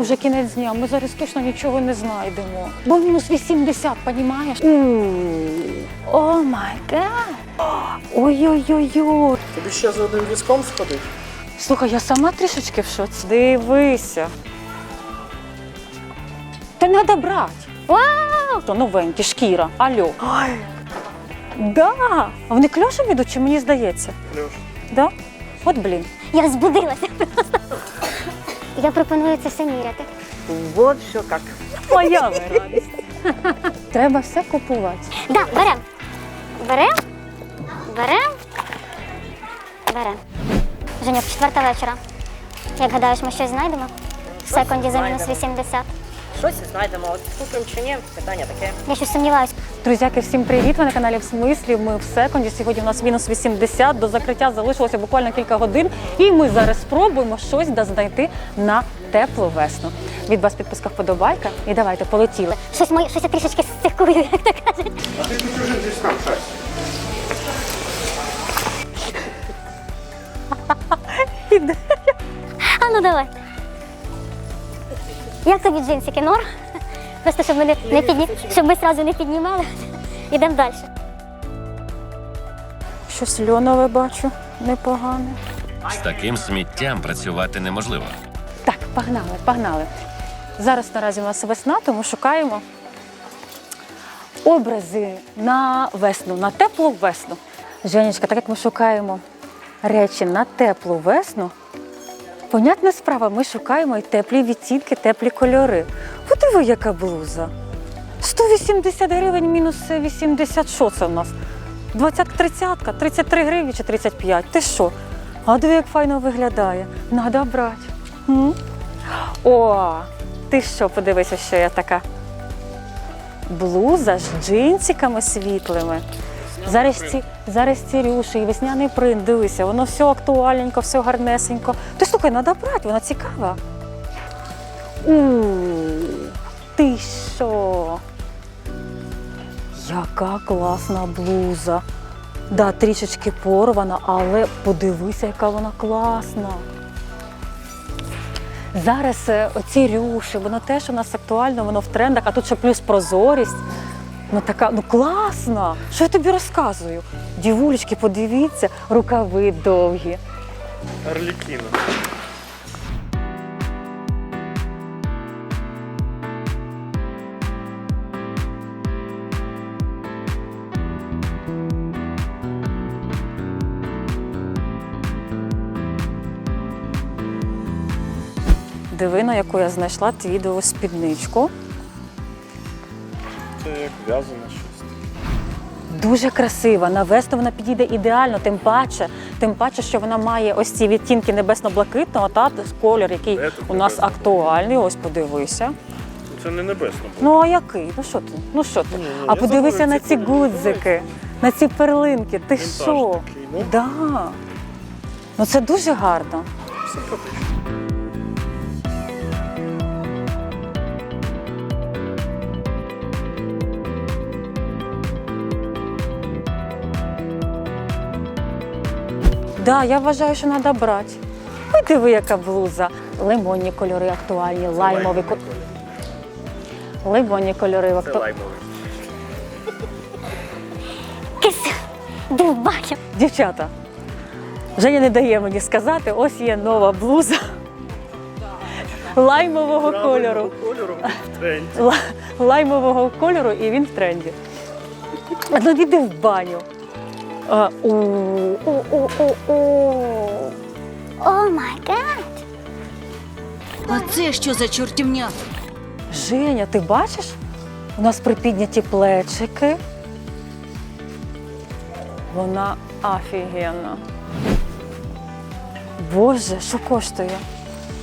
Уже кінець дня, ми зараз точно нічого не знайдемо. Бо мінус 80, понімаєш? О май гад! Ой-ой-ой-ой! Тобі ще за одним візком сходити? Слухай, я сама трішечки в шоці. Дивися. Та треба брати. Вау! То новенькі, шкіра. Алло. Ой. Да. А вони кльошем ідуть, чи мені здається? Кльош. Да? От блін. Я збудилася просто. Я пропоную це все міряти. Вот що як. Моя ви радість. Треба все купувати. Да, берем. Берем. Берем. Берем. Женя, четверта вечора. Як гадаєш, ми щось знайдемо? В секунді за мінус 80. Щось знайдемо. От купимо чи ні, питання таке. Я щось сумніваюся. Друзяки, всім привіт! Ви на каналі в смислі. Ми в секунді. Сьогодні у нас мінус 80. До закриття залишилося буквально кілька годин. І ми зараз спробуємо щось да знайти на теплу весну. Від вас підписка вподобайка. І давайте полетіли. Щось, моє, щось я трішечки стикую, як то кажуть. А ти тут чужим візком щось. А ну давай. Як тобі джинсики, норм? Просто щоб ми не, не підні... щоб ми одразу не піднімали. Ідемо далі. Щось льонове бачу непогане. З таким сміттям працювати неможливо. Так, погнали, погнали. Зараз наразі у нас весна, тому шукаємо образи на весну, на теплу весну. Женечка, так як ми шукаємо речі на теплу весну, понятна справа, ми шукаємо і теплі відтінки, теплі кольори. Подиви, яка блуза. 180 гривень мінус 80, що це у нас? 20 30 33 гривні чи 35. Ти що? А диви, як файно виглядає. Надо брати. М? О, ти що, подивися, що я така. Блуза з джинсиками світлими. Зараз ці, зараз ці рюші і весняний принт, дивися, воно все актуальненько, все гарнесенько. Ти слухай, треба брати, вона цікава. У, ти що? Яка класна блуза. Да, трішечки порвана, але подивися, яка вона класна. Зараз е, оці рюші, воно теж у нас актуально, воно в трендах, а тут ще плюс прозорість. Ну така, ну класна. Що я тобі розказую? Дівулечки, подивіться, рукави довгі. Арлікіна. Дивина, яку я знайшла твідову спідничку. Це як в'язане щось. Дуже красива. На весну вона підійде ідеально, тим паче, тим паче, що вона має ось ці відтінки небесно-блакитного, та колір, який Де у нас небесно? актуальний. Ось подивися. Це не небесно було. Ну а який? Ну що ти? Ну що ти? Ні, ні, а я подивися на ці кольори гудзики, на ці перлинки. Ти Вінтаж що? такий, ну. Да. Ну це дуже гарно. Симпатично. Да, я вважаю, що треба брати. Ой, диви, яка блуза. Лимонні кольори актуальні, лаймові ко- Лимонні кольори Це актуальні. лаймовий. Кис. Дубаю. Дівчата, Женя не дає мені сказати, ось є нова блуза лаймового кольору. Кольору в тренді. Ла- Лаймового кольору і він в тренді. Ну, іди в баню. О-о-о-о. Май гад. А це що за чортівня? Женя, ти бачиш? У нас припідняті плечики. Вона офігенна. Боже, що коштує?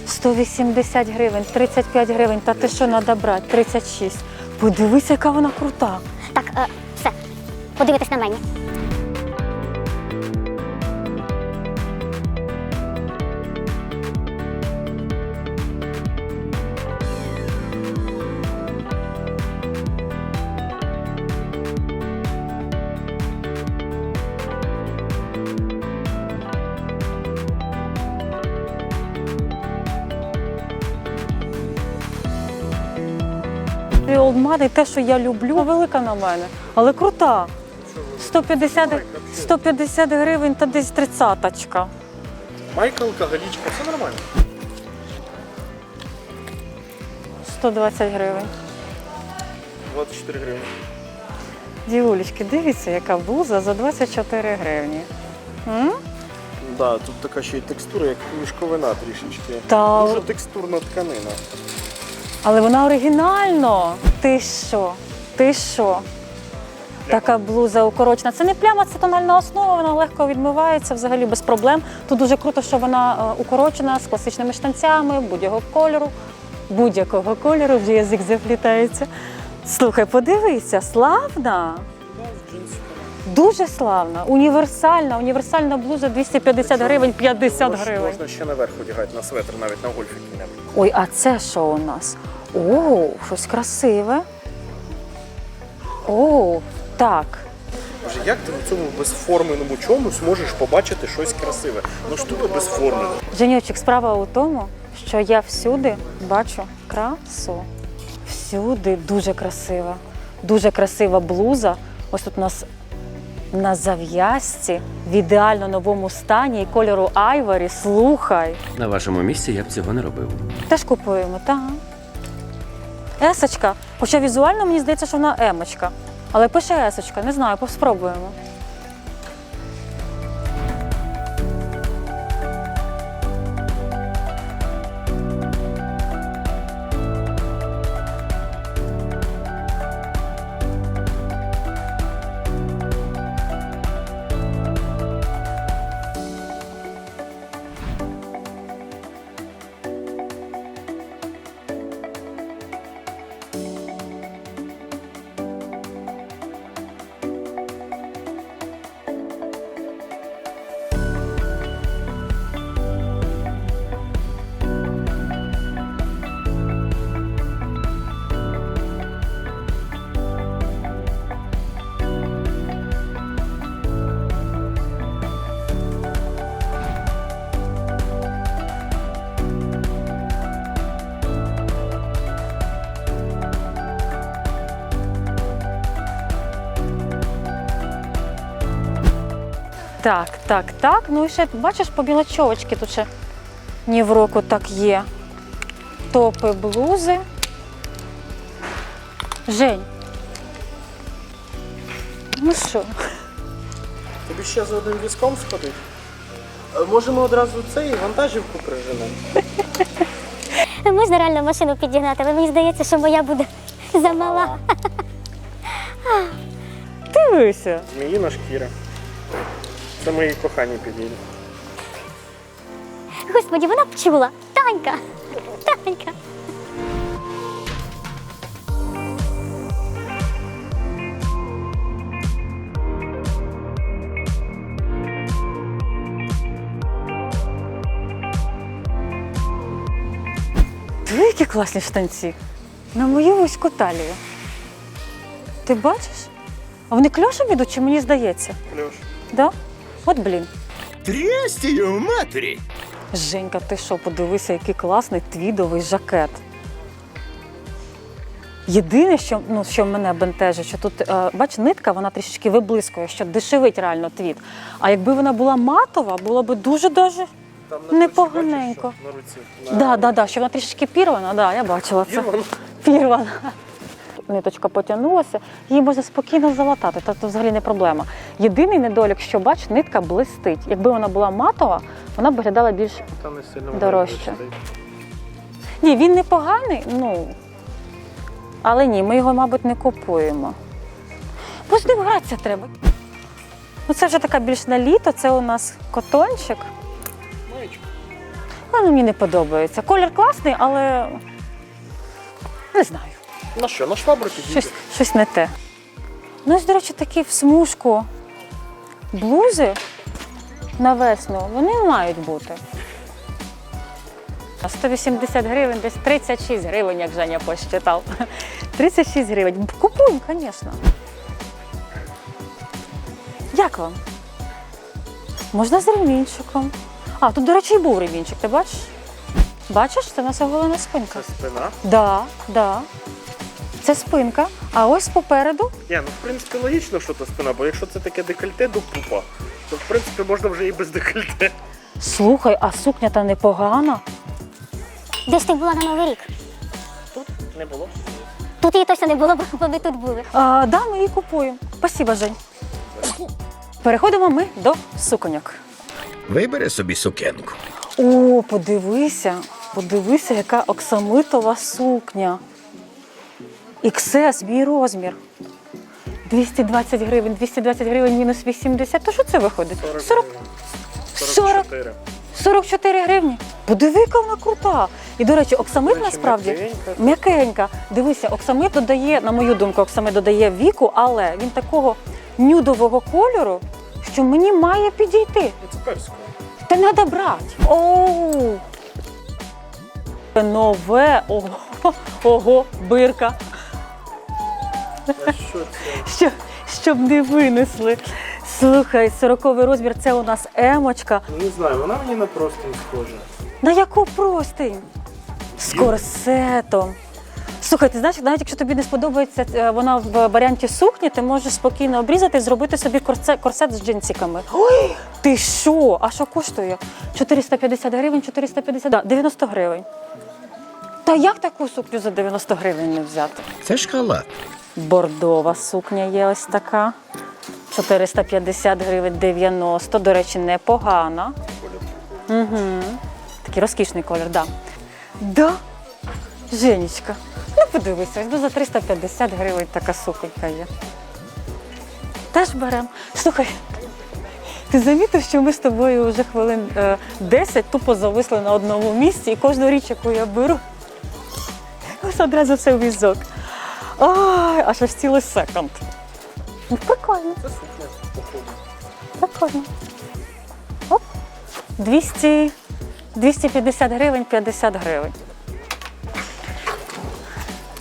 180 гривень, 35 гривень. Та ти що треба брати? 36. Подивися, яка вона крута. Так, е, все. Подивитись на мене. І те, що я люблю, велика на мене, але крута. 150, 150 гривень та десь тридцяточка. Майкалка, галічка, все нормально. 120 гривень. 24 гривні. Дівулечки, дивіться, яка блуза за 24 гривні. М? Да, тут така ще й текстура, як мішковина трішечки. Та- Дуже текстурна тканина. Але вона оригінально. Ти що? Ти що? Така блуза укорочена. Це не пляма, це тональна основа, вона легко відмивається взагалі без проблем. Тут дуже круто, що вона е, укорочена з класичними штанцями, будь-якого кольору. Будь-якого кольору, вже язик заплітається. Слухай, подивися, славна. Дуже славна, універсальна, універсальна блуза 250 гривень, 50 гривень. Можна ще наверх одягати на светр, навіть на гольф який-небудь. Ой, а це що у нас? О, щось красиве. О, так. Боже, як ти на цьому безформеному чомусь можеш побачити щось красиве? Ну ж тупо безформено. Женючик, справа у тому, що я всюди бачу красу. Всюди дуже красива. Дуже красива блуза. Ось тут у нас на зав'язці в ідеально новому стані і кольору айварі. Слухай. На вашому місці я б цього не робив. Теж купуємо, так. Есочка. Хоча візуально мені здається, що вона емочка. Але пише есочка, не знаю, спробуємо. Так, так, так. Ну і ще бачиш по білочовочки тут ще ні в року так є. Топи, блузи. Жень. Ну що? Тобі ще за одним візком сходити? Е, Можемо одразу цей вантажівку приженемо. Можна реально машину підігнати, але мені здається, що моя буде замала. Дивися. Зміїна шкіра. Це мої кохані підійде. Господі, вона б чула. Танька! Танька! Диви, які класні штанці. На мою вузьку талію. Ти бачиш? А вони кльошем ідуть, чи мені здається? Кльош. Да? От блін. Трясти в матері! Женька, ти що, подивися, який класний твідовий жакет. Єдине, що, ну, що мене бентежить, що тут, е, бач, нитка, вона трішечки виблискує, що дешевить реально твід. А якби вона була матова, було б дуже дуже. Там на Непоганенько. бачиш, що? На руці. Да, да, да, що вона трішечки пірвана, да, я бачила це. Пірвана? Ниточка потягнулася, її можна спокійно залатати, тобто взагалі не проблема. Єдиний недолік, що бач, нитка блистить. Якби вона була матова, вона б виглядала більш Та не сильно Дорожче. Ні, він непоганий, ну. Але ні, ми його, мабуть, не купуємо. Бо з ним гратися треба. Ну, це вже така більш на літо, це у нас котончик. Маєчка. Ну, мені не подобається. Колір класний, але не знаю. На що, на швабру підійде? Щось, щось не те. Ну, ось, до речі, такі в смужку блузи на весну, вони мають бути. А 180 гривень, десь 36 гривень, як Женя посчитав. 36 гривень. Купуємо, звісно. Як вам? Можна з ремінчиком. А, тут, до речі, і був ремінчик, ти бачиш? Бачиш, це у нас оголена спинка. Це спина. Да, да. Це спинка, а ось попереду. Ні, ну в принципі логічно, що то спина, бо якщо це таке декольте до пупа, то в принципі можна вже і без декольте. Слухай, а сукня та непогана. Десь ти була на Новий рік. Тут не було. Тут її точно не було, бо ми тут були. А, да, ми її купуємо. Спасибо, Жень. Переходимо ми до суконьок. Вибери собі сукенку. О, подивися, подивися, яка оксамитова сукня. XS, мій розмір. 220 гривень, 220 гривень мінус 80. То що це виходить? 40, 40, 44. 44 гривні. Подиви, яка вона крута. І, до речі, оксамит насправді м'якенька. м'якенька. Дивися, оксамит додає, на мою думку, оксамит додає віку, але він такого нюдового кольору, що мені має підійти. Це персько. Та треба брати. Оу. Нове. Ого, ого, бирка. А що це? Що, щоб не винесли. Слухай, 40 розмір це у нас емочка. Ну не знаю, вона мені на простень схожа. На яку простинь? З корсетом. Слухай, ти знаєш, навіть якщо тобі не сподобається е, вона в варіанті сукні, ти можеш спокійно обрізати і зробити собі корсет, корсет з джинсиками. Ой, ти що? А що коштує? 450 гривень, 450, да, 90 гривень. Та як таку сукню за 90 гривень не взяти? Це ж халат. Бордова сукня є ось така. 450 гривень 90. До речі, непогана. Угу. Такий розкішний колір, так. Да. Да. Женечка, ну подивися, ну, за 350 гривень така суконька є. Теж беремо. Слухай, ти замітив, що ми з тобою вже хвилин е, 10 тупо зависли на одному місці, і кожну річ, яку я беру, ось одразу все в візок. Ой, аж аж цілий секонд. Ну, прикольно, Це сукня, походу. прикольно. Оп. 200, 250 гривень, 50 гривень.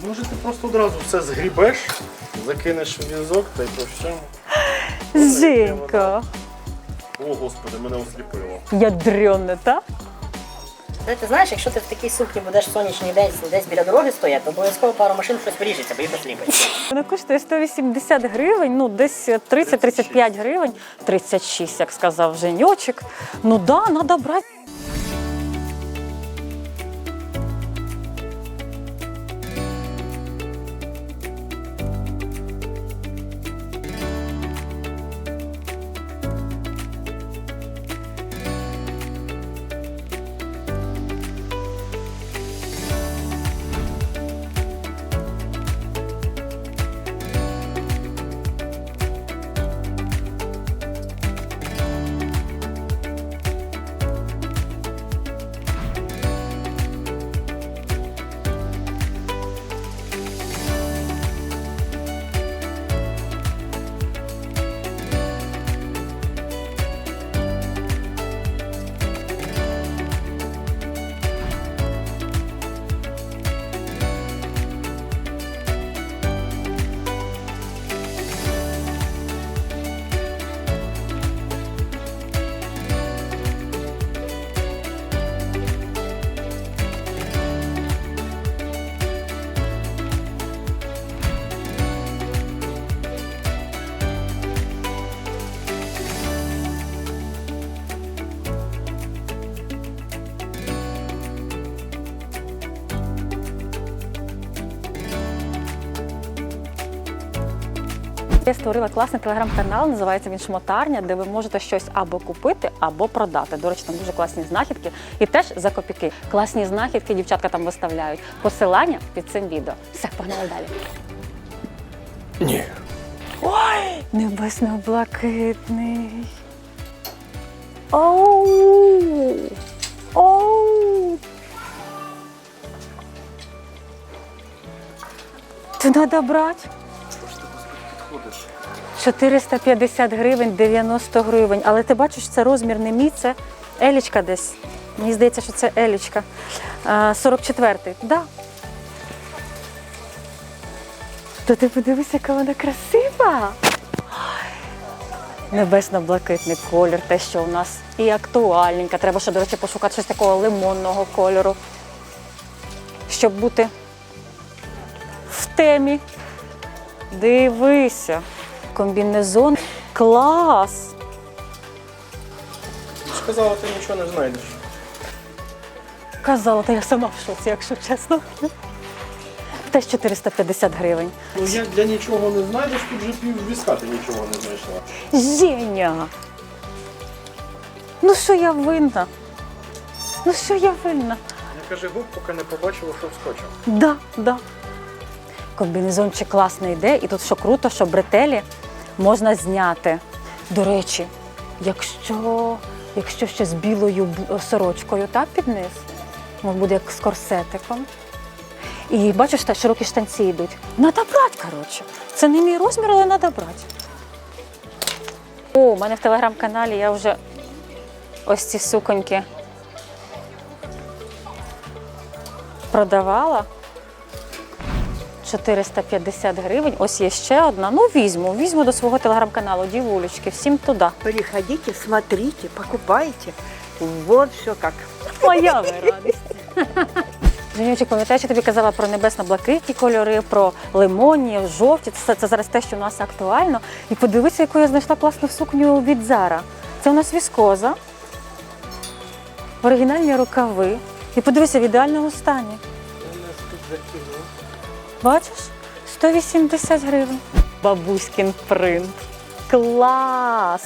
Може ти просто одразу все згрібеш, закинеш в візок та й по всьому. Женька, О, господи, мене осліпило. ядрене, так? Ти, ти знаєш, якщо ти в такій сукні будеш в сонячний день десь біля дороги стояти, то обов'язково пару машин щось виріжеться, бо їх осліпить. Вона коштує 180 гривень, ну десь 30-35 гривень, 36, як сказав Женьочек. Ну да, треба брати. Я створила класний телеграм-канал, називається він Шмотарня, де ви можете щось або купити, або продати. До речі, там дуже класні знахідки і теж за копійки. Класні знахідки дівчатка там виставляють. Посилання під цим відео. Все, погнали далі. Ні. Ой, небесно-блакитний. Оу! Оу! Це треба брати. 450 гривень, 90 гривень. Але ти бачиш, це розмір не мій, це елічка десь. Мені здається, що це елічка. 44-й. Да. То ти подивись, яка вона красива. Небесно-блакитний колір, те, що у нас і актуальненька. Треба ще, до речі, пошукати щось такого лимонного кольору. Щоб бути в темі. Дивися. Комбінезон. Клас! Сказала, ти нічого не знайдеш. Казала, та я сама в шоці, якщо чесно. Теж 450 гривень. Ну як для нічого не знайдеш, тут вже пів візка ти нічого не знайшла. Женя! Ну що я винна? Ну що я винна? Не кажи губ, поки не побачила, що вскочив. Да, да. Комбінезончик класно йде, і тут що круто, що бретелі можна зняти. До речі, якщо, якщо ще з білою сорочкою та під низ, воно буде як з корсетиком. І бачиш, та широкі штанці йдуть. Надо брати, коротше. Це не мій розмір, але треба брати. О, у мене в телеграм-каналі я вже ось ці суконьки продавала. 450 гривень. Ось є ще одна. Ну, візьму, візьму до свого телеграм-каналу. Дівулечки, всім туди. Переходите, смотрите, покупайте. Вот все как. Моя ви радість. Женючик, пам'ятаєш, я тобі казала про небесно-блакитні кольори, про лимонні, жовті. Це, це зараз те, що у нас актуально. І подивися, яку я знайшла класну сукню від Зара. Це у нас віскоза, оригінальні рукави. І подивися в ідеальному стані. Бачиш? 180 гривень. Бабуськін принт. Клас!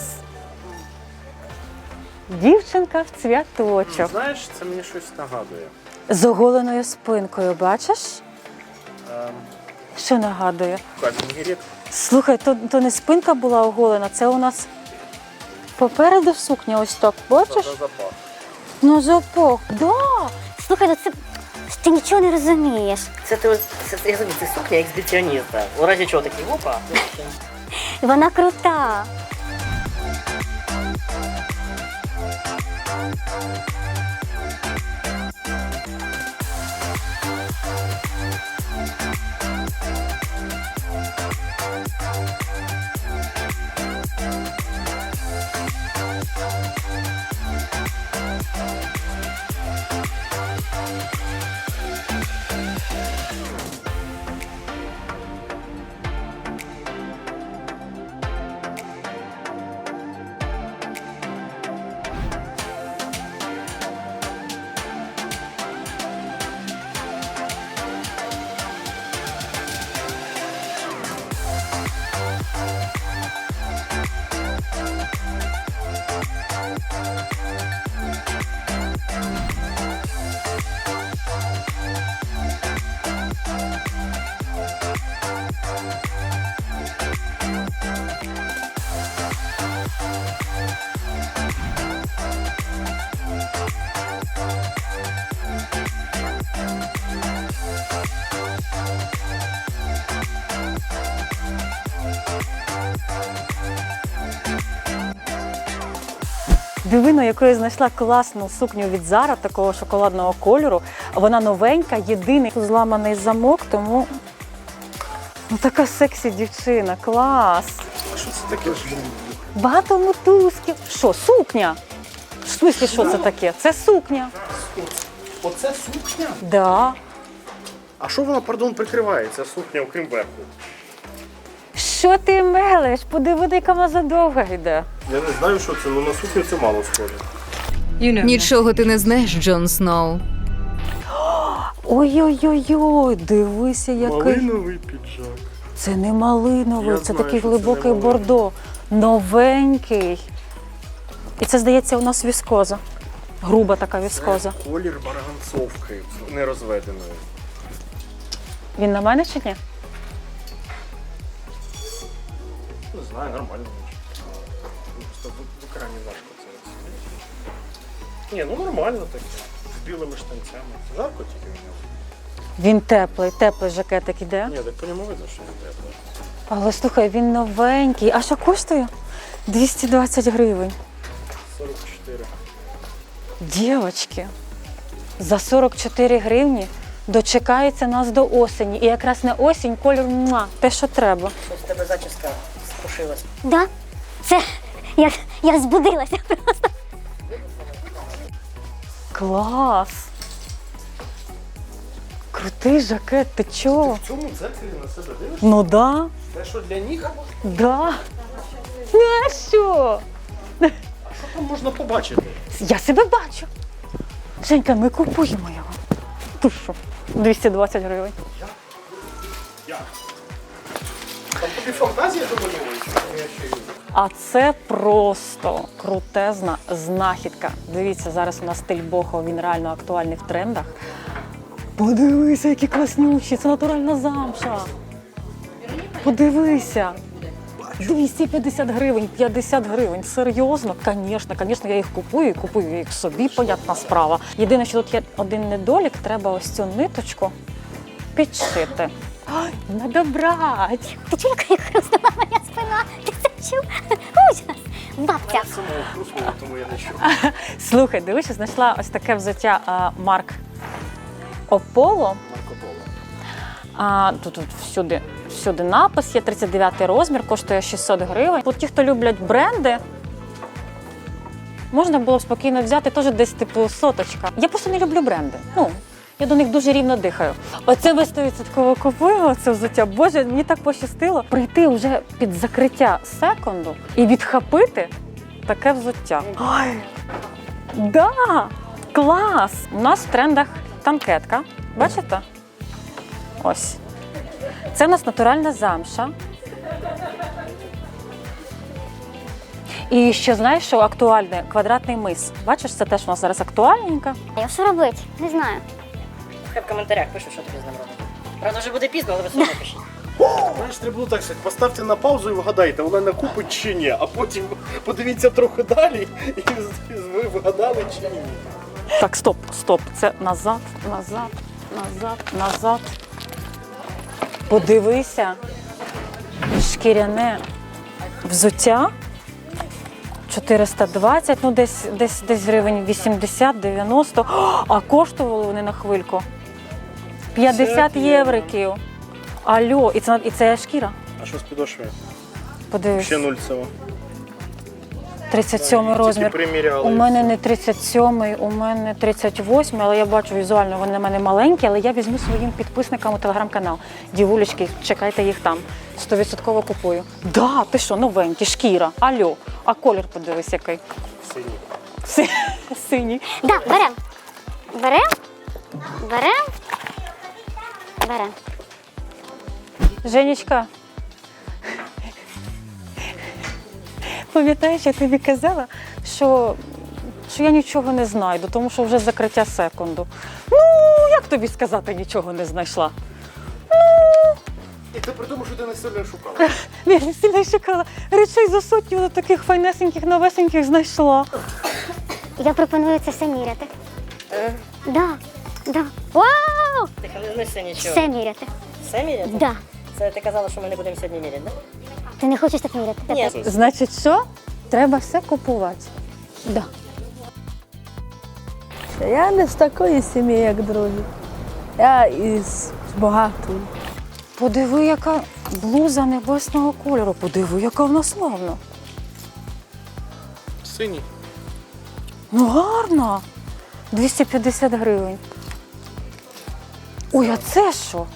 Дівчинка в цвяточок. Знаєш, це мені щось нагадує. З оголеною спинкою, бачиш? Ем, Що нагадує? Слухай, то, то не спинка була оголена, це у нас попереду сукня ось так, бачиш? запах. Ну запах, да. Слухай, ну це ти нічого не розумієш. Це ти ось- це, це, я розумію, це сукня екзибіціоніста. У разі чого такий опа. Вона крута. Дивино, яку я знайшла класну сукню від Зара, такого шоколадного кольору. Вона новенька, єдиний зламаний замок, тому ну, така сексі дівчина, клас. Що це таке? Багато мотузків. Що, сукня? В смислі, що це таке? Це сукня. Оце сукня? Да. А що вона, пардон, прикриває, ця сукня, окрім верху? Що ти мелеш? Подиви, яка вона задовга йде. Я не знаю, що це, але на сукню це мало схоже. Нічого ти не знаєш, Джон Сноу. Ой-ой-ой, дивися, який. Малиновий піджак. Це не малиновий, Я це знаю, такий що це глибокий малиновий. бордо. Новенький. І це, здається, у нас віскоза. Груба така віскоза. Колір барганцовки нерозведеної. Він на мене чи ні? Не знаю, нормально. Ну, Просто в, в екрані важко це оцінити. Ні, ну нормально таке. З білими штанцями. Жарко тільки в нього. Він теплий, теплий жакетик іде. Ні, так по ньому видно, що не тепло. Але слухай, він новенький. А що коштує? 220 гривень. 44. Дівочки, за 44 гривні дочекається нас до осені. І якраз на осінь кольор муа, те, що треба. Щось в тебе зачіска скрушилась. Да? Це я, я збудилася. Клас! Крутий жакет, ти чого? В цьому дзеркалі на себе дивишся? Ну да, Те, що для ніг? да. Ну а що? А Що там можна побачити? Я себе бачу. Женька, ми купуємо його. Ти що? 220 гривень. Як? Там тобі фантазія домалює, я ще А це просто крутезна знахідка. Дивіться, зараз у нас стиль бохо, він реально актуальний в трендах. Подивися, які класнючі, це натуральна замша. Подивися. 250 гривень, 50 гривень. Серйозно? Звісно, звісно, я їх купую, і купую їх собі, понятна справа. Єдине, що тут є один недолік, треба ось цю ниточку підшити. Ой, надо брати. Ти чув, як хрустнула моя спина? Ти це чув? Ужас! Бабця. Самого тому я не чув. Слухай, дивися, знайшла ось таке взуття а, Марк Ополо. Марко Поло. А, тут, тут всюди, всюди напис є 39 розмір, коштує 600 гривень. От ті, хто люблять бренди, можна було б спокійно взяти теж десь типу соточка. Я просто не люблю бренди. Ну, я до них дуже рівно дихаю. Оце ми 100% купуємо це взуття. Боже, мені так пощастило прийти вже під закриття секунду і відхапити таке взуття. Ой, да, клас! У нас в трендах танкетка. Бачите? Ось. Це у нас натуральна замша. І ще знаєш, що актуальне квадратний мис. Бачиш, це теж у нас зараз актуальненько. Що робити? Не знаю. Хай в коментарях пишу, що тобі з ним робити. Правда, вже буде пізно, але ви все одно пишіть. Знаєш, треба було так сказати, поставте на паузу і вгадайте, вона накупить чи ні, а потім подивіться трохи далі, і ви вгадали чи ні. Так, стоп, стоп. Це назад, назад, назад, назад. Подивися. Шкіряне взуття. 420, ну десь, десь, десь гривень 80-90. А коштували вони на хвильку. 50 50 євриків. Алло, і це, і це шкіра. А що з підошвою? Подивись. Ще нульцево. 37 Тільки розмір. приміряли. У мене не 37, у мене 38, але я бачу візуально, вони в мене маленькі, але я візьму своїм підписникам у телеграм-канал. Дівулечки, чекайте їх там. 100% купую. Да, ти що, новенькі, шкіра. Алло, а колір подивись який. Синій. Си- Синій. Да, берем. Берем. Берем. Берем. Женечка. Пам'ятаєш, я тобі казала, що, що я нічого не знайду, тому що вже закриття секунду. Ну, як тобі сказати, нічого не знайшла? І ти при тому, що ти не сильно шукала. Я не сильно шукала речей за сотню таких файнесеньких, новесеньких знайшла. Я пропоную це все міряти. Да. Да. Вау! Ти не нічого. Все міряти. Все міряти? Да. Це ти казала, що ми не будемо сьогодні міряти, так? Ти не хочеш так міряти? Ні. Значить, що? Треба все купувати. Да. Я не з такої сім'ї, як другі. Я із багатої. Подиви, яка блуза небесного кольору. Подиви, яка вона славна. Синій. Ну гарно. 250 гривень. Ой, а це що?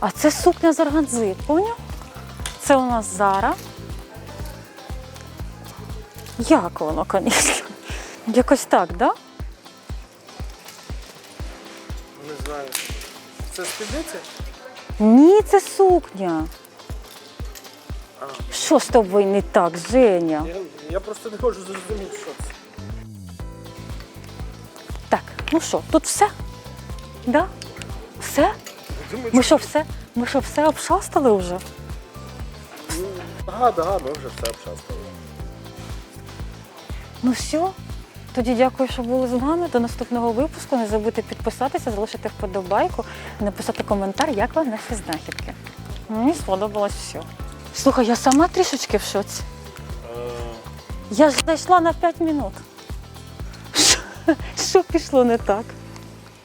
А це сукня з органзи, поняв? Це у нас Зара. Як воно, звісно? Якось так, так? Да? Не знаю. Це спідниця? Ні, це сукня. Що з тобою не так, Женя? Я, я просто не можу зрозуміти, що це. Так, ну що, тут все? Да? Все? Ми що, все? Ми що, все обшастали вже? Ага, да, ми вже все обшастали. Ну все. Тоді дякую, що були з нами. До наступного випуску. Не забудьте підписатися, залишити вподобайку, написати коментар, як вам наші знахідки. Мені сподобалось все. Слухай, я сама трішечки в шоці. Я ж зайшла на 5 минут. Що, що пішло не так?